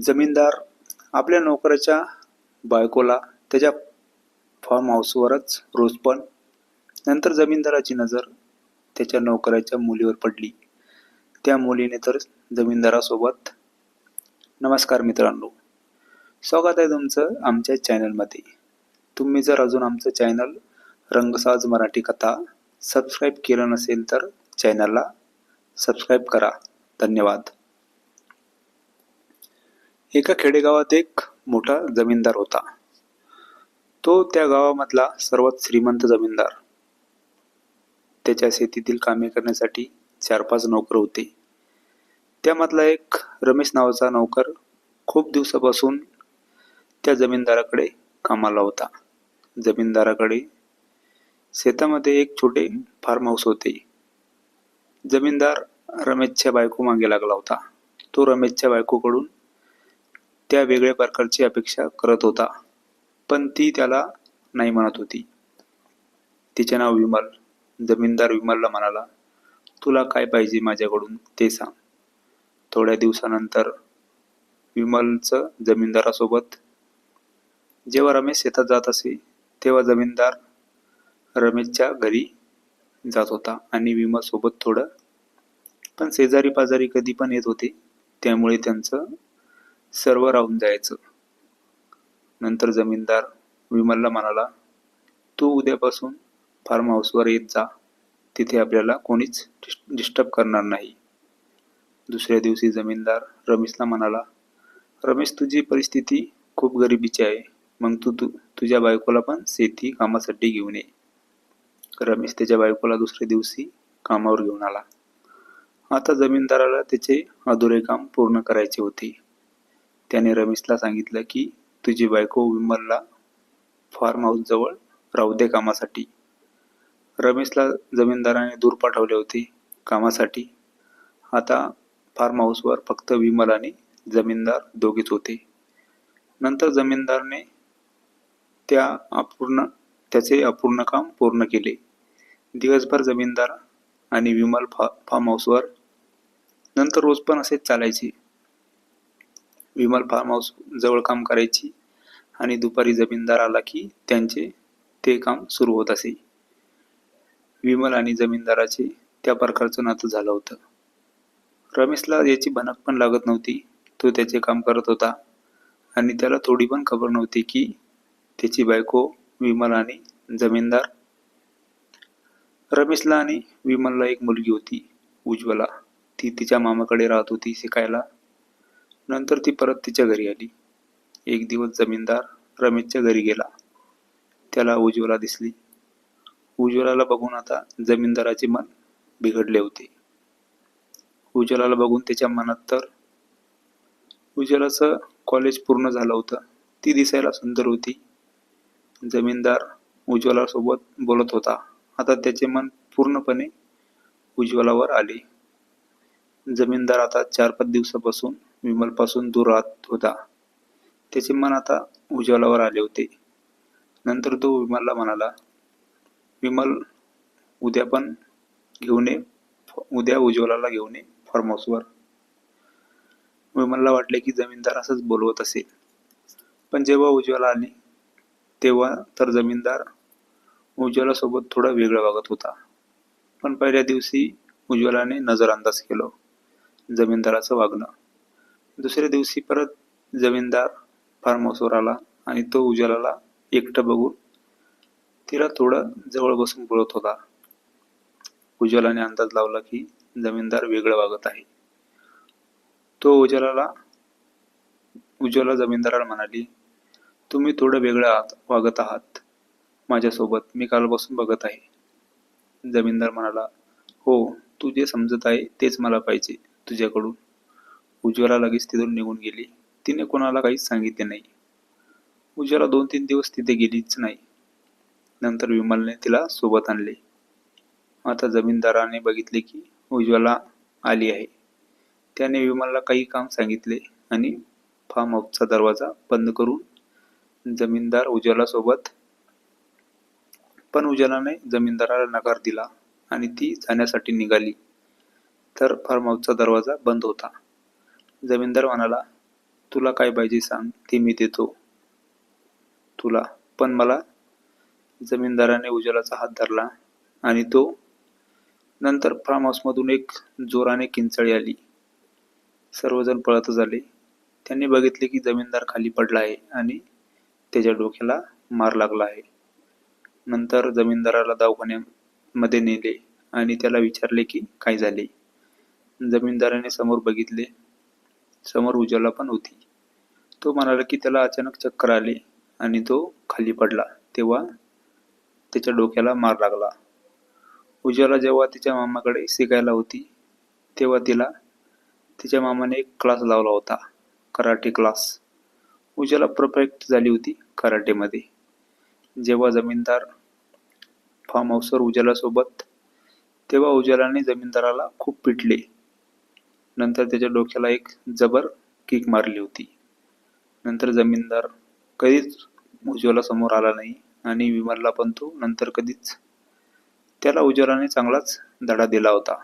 जमीनदार आपल्या नोकराच्या बायकोला त्याच्या फार्म हाऊसवरच रोज पण नंतर जमीनदाराची नजर त्याच्या नोकराच्या मुलीवर पडली. त्या मुलीने तर जमीनदारासोबत नमस्कार मित्रांनो. स्वागत आहे तुमचं आमच्या चॅनलमध्ये तुम्ही जर अजून आमचं चॅनल रंगसाज मराठी कथा सबस्क्राईब केलं नसेल तर चॅनलला सबस्क्राईब करा. धन्यवाद. एका खेडेगावात एक मोठा जमीनदार होता. तो त्या गावामधला सर्वात श्रीमंत जमीनदार. त्याच्या शेतीतील कामे करण्यासाठी चार पाच नोकर होते. त्यामधला एक रमेश नावाचा नोकर खूप दिवसापासून त्या जमीनदाराकडे कामाला होता. जमीनदाराकडे शेतामध्ये एक छोटे फार्म हाऊस होते. जमीनदार रमेशच्या बायको मागे लागला होता. तो रमेशच्या बायकोकडून त्या वेगळ्या प्रकारची अपेक्षा करत होता. पण ती त्याला नाही म्हणत होती. तिचे नाव विमल जमीनदार विमलला म्हणाला तुला काय पाहिजे माझ्याकडून ते सांग. थोड्या दिवसानंतर विमलचं जमीनदारासोबत जेव्हा रमेश शेतात जात असे तेव्हा जमीनदार रमेशच्या घरी जात होता आणि विमलसोबत थोडं पण शेजारी पाजारी कधी पण येत होते त्यामुळे त्यांचं सर्व राहून जायचं. नंतर जमीनदार विमलला म्हणाला तू उद्यापासून फार्म हाऊसवर येत जा. तिथे आपल्याला कोणीच डिस्टर्ब करणार नाही. दुसऱ्या दिवशी जमीनदार रमेशला म्हणाला रमेश तुझी परिस्थिती खूप गरिबीची आहे. मग तू तु तुझ्या बायकोला पण शेती कामासाठी घेऊन ये. रमेश त्याच्या बायकोला दुसऱ्या दिवशी कामावर घेऊन आला. आता जमीनदाराला त्याचे अधुरे काम पूर्ण करायचे होते. त्याने रमेशला सांगितलं की तुझी बायको विमलला फार्म हाऊसजवळ राहू दे कामासाठी. रमेशला जमीनदाराने दूर पाठवले होते कामासाठी. आता फार्म हाऊसवर फक्त विमल आणि जमीनदार दोघेच होते. नंतर जमीनदारने त्या अपूर्ण त्याचे अपूर्ण काम पूर्ण केले. दिवसभर जमीनदार आणि विमल फा फार्म हाऊसवर नंतर रोज पण असेच चालायचे. विमल फार्म हाऊस जवळ काम करायची आणि दुपारी जमीनदार आला की त्यांचे ते काम सुरू होत असे. विमल आणि जमीनदाराचे त्या प्रकारचं नातं झालं होतं. रमेशला याची भनक पण लागत नव्हती. तो त्याचे काम करत होता आणि त्याला थोडी पण खबर नव्हती की त्याची बायको विमल आणि जमीनदार. रमेशला आणि विमलला एक मुलगी होती उज्ज्वला. ती तिच्या मामाकडे राहत होती शिकायला. नंतर ती परत तिच्या घरी आली. एक दिवस जमीनदार रमेशच्या घरी गेला. त्याला उज्ज्वला दिसली. उज्ज्वलाला बघून आता जमीनदाराचे मन बिघडले होते. उज्ज्वलाला बघून त्याच्या मनात तर उज्ज्वलाचं कॉलेज पूर्ण झालं होतं. ती दिसायला सुंदर होती. जमीनदार उज्ज्वलासोबत बोलत होता. आता त्याचे मन पूर्णपणे उज्ज्वलावर आले. जमीनदार आता चार पाच दिवसापासून विमलपासून दूर राहत होता. त्याचे मन आता उज्ज्वलावर आले होते. नंतर तो विमलला म्हणाला विमल उद्या पण घेऊन ये उद्या उज्ज्वलाला घेऊन ये फार्म हाऊसवर विमलला वाटले की जमीनदार असंच बोलवत असेल. पण जेव्हा उज्ज्वला आली तेव्हा तर जमीनदार उज्ज्वलासोबत थोडा वेगळं वागत होता. पण पहिल्या दिवशी उज्ज्वलाने नजरअंदाज केलं जमीनदाराचं वागणं. दुसऱ्या दिवशी परत जमीनदार फार्म हाऊसवर आला आणि तो उजालाला एकटं बघून तिला थोडं जवळ बसून बोलत होता. उज्ज्वलाने अंदाज लावला की जमीनदार वेगळं वागत आहे. तो उज्ज्वलाला उज्ज्वला जमीनदाराला म्हणाली तुम्ही थोडं वेगळं आहात वागत आहात. माझ्यासोबत मी कालपासून बघत आहे. जमीनदार म्हणाला हो तू जे समजत आहे तेच मला पाहिजे तुझ्याकडून. उज्ज्वला लगेच तिथून निघून गेली. तिने कोणाला काहीच सांगितले नाही. उज्ज्वला दोन तीन दिवस तिथे गेलीच नाही. नंतर विमलने तिला सोबत आणले. आता जमीनदाराने बघितले की उज्ज्वला आली आहे. त्याने विमलला काही काम सांगितले आणि फार्म हाऊसचा दरवाजा बंद करून जमीनदार उज्ज्वला सोबत पण उज्ज्वलाने जमीनदाराला नकार दिला आणि ती जाण्यासाठी निघाली. तर फार्म हाऊसचा दरवाजा बंद होता. जमीनदार म्हणाला तुला काय पाहिजे सांग ते मी देतो. तुला? पण मला? जमीनदाराने उज्ज्वलाचा हात धरला आणि तो नंतर फार्म हाऊसमधून एक जोराने किंचाळी आली. सर्वजण पळत झाले. त्यांनी बघितले की जमीनदार खाली पडला आहे आणि त्याच्या डोक्याला मार लागला आहे. नंतर जमीनदाराला दवाखान्यामध्ये नेले आणि त्याला विचारले की काय झाले. जमीनदाराने समोर बघितले समोर उजाला पण होती. तो म्हणाला की त्याला अचानक चक्कर आले आणि तो खाली पडला. तेव्हा त्याच्या डोक्याला मार लागला. उज्याला जेव्हा तिच्या मामाकडे शिकायला होती तेव्हा तिला तिच्या मामाने एक क्लास लावला होता कराटे क्लास उज्याला परफेक्ट झाली होती कराटेमध्ये. जेव्हा जमीनदार फार्म हाऊसवर उज्ज्वलासोबत तेव्हा उजालाने जमीनदाराला खूप पिटले. नंतर त्याच्या डोक्याला एक जबर किक मारली होती. नंतर जमीनदार कधीच उज्ज्वला समोर आला नाही आणि विमलला पण तो नंतर कधीच त्याला उज्ज्वलाने चांगलाच धडा दिला होता.